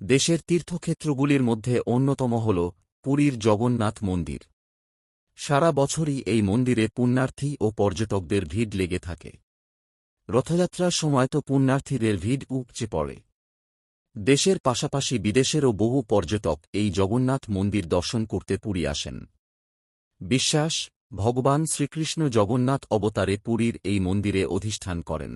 দেশের তীর্থক্ষেত্রগুলির মধ্যে অন্যতম হল পুরীর জগন্নাথ মন্দির। সারা বছরই এই মন্দিরে পুণ্যার্থী ও পর্যটকদের ভিড় লেগে থাকে। রথযাত্রার সময় তো পুণ্যার্থীদের ভিড় উপচে পড়ে। দেশের পাশাপাশি বিদেশেরও বহু পর্যটক এই জগন্নাথ মন্দির দর্শন করতে পুরী আসেন। বিশ্বাস, ভগবান শ্রীকৃষ্ণ জগন্নাথ অবতারে পুরীর এই মন্দিরে অধিষ্ঠান করেন।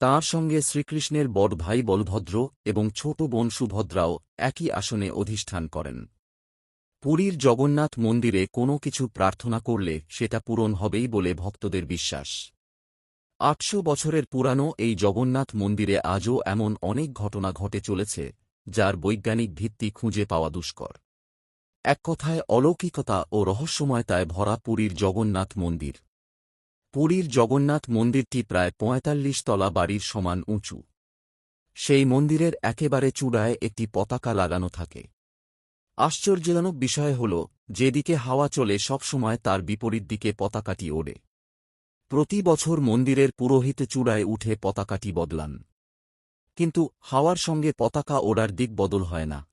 তাঁর সঙ্গে শ্রীকৃষ্ণের বড় ভাই বলভদ্র এবং ছোট বোন সুভদ্রাও একই আসনে অধিষ্ঠান করেন। পুরীর জগন্নাথ মন্দিরে কোনো কিছু প্রার্থনা করলে সেটা পূরণ হবেই বলে ভক্তদের বিশ্বাস। আটশো বছরের পুরানো এই জগন্নাথ মন্দিরে আজও এমন অনেক ঘটনা ঘটে চলেছে, যার বৈজ্ঞানিক ভিত্তি খুঁজে পাওয়া দুষ্কর। এক কথায় অলৌকিকতা ও রহস্যময়তায় ভরা পুরীর জগন্নাথ মন্দির। পুরীর জগন্নাথ মন্দিরটি প্রায় পঁয়তাল্লিশ তলা বাড়ির সমান উঁচু। সেই মন্দিরের একেবারে চূড়ায় একটি পতাকা লাগানো থাকে। আশ্চর্যজনক বিষয় হল, যেদিকে হাওয়া চলে সবসময় তার বিপরীত দিকে পতাকাটি ওড়ে। প্রতি বছর মন্দিরের পুরোহিত চূড়ায় উঠে পতাকাটি বদলান। কিন্তু হাওয়ার সঙ্গে পতাকা ওড়ার দিক বদল হয় না।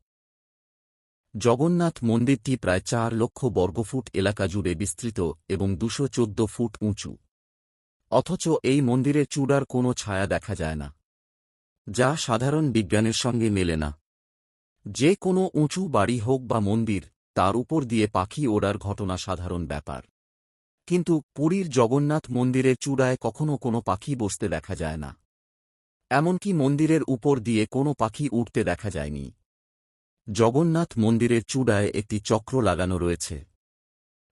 জগন্নাথ মন্দিরটি প্রায় চার লক্ষ বর্গফুট এলাকা জুড়ে বিস্তৃত এবং দুশো ফুট উঁচু। অথচ এই মন্দিরের চূড়ার কোনো ছায়া দেখা যায় না, যা সাধারণ বিজ্ঞানের সঙ্গে মেলে না। যে কোনো উঁচু বাড়ি হোক বা মন্দির, তার উপর দিয়ে পাখি ওড়ার ঘটনা সাধারণ ব্যাপার। কিন্তু পুরীর জগন্নাথ মন্দিরের চূড়ায় কখনো কোনো পাখি বসতে দেখা যায় না। এমনকি মন্দিরের উপর দিয়ে কোনো পাখি উঠতে দেখা যায়নি। জগন্নাথ মন্দিরের চূড়ায় একটি চক্র লাগানো রয়েছে।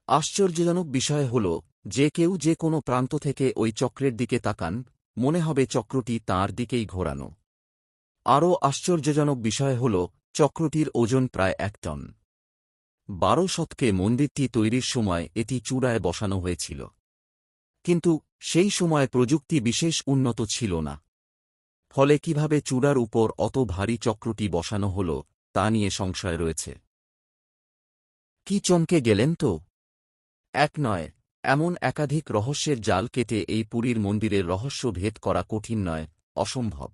আশ্চর্যজনক বিষয় হল যে কেউ যে কোনো প্রান্ত থেকে ওই চক্রের দিকে তাকান, মনে হবে চক্রটি তাঁর দিকেই ঘোরানো। আরও আশ্চর্যজনক বিষয় হল, চক্রটির ওজন প্রায় এক টন। বারো শতকে মন্দিরটি তৈরির সময় এটি চূড়ায় বসানো হয়েছিল। কিন্তু সেই সময় প্রযুক্তি বিশেষ উন্নত ছিল না। ফলে কীভাবে চূড়ার উপর অত ভারী চক্রটি বসানো হল, তা নিয়ে সংশয় রয়েছে। কি চমকে গেলেন তো? এক নয় এমন একাধিক রহস্যের জাল কেটে এই পুরীর মন্দিরের রহস্য ভেদ করা কঠিন নয় অসম্ভব।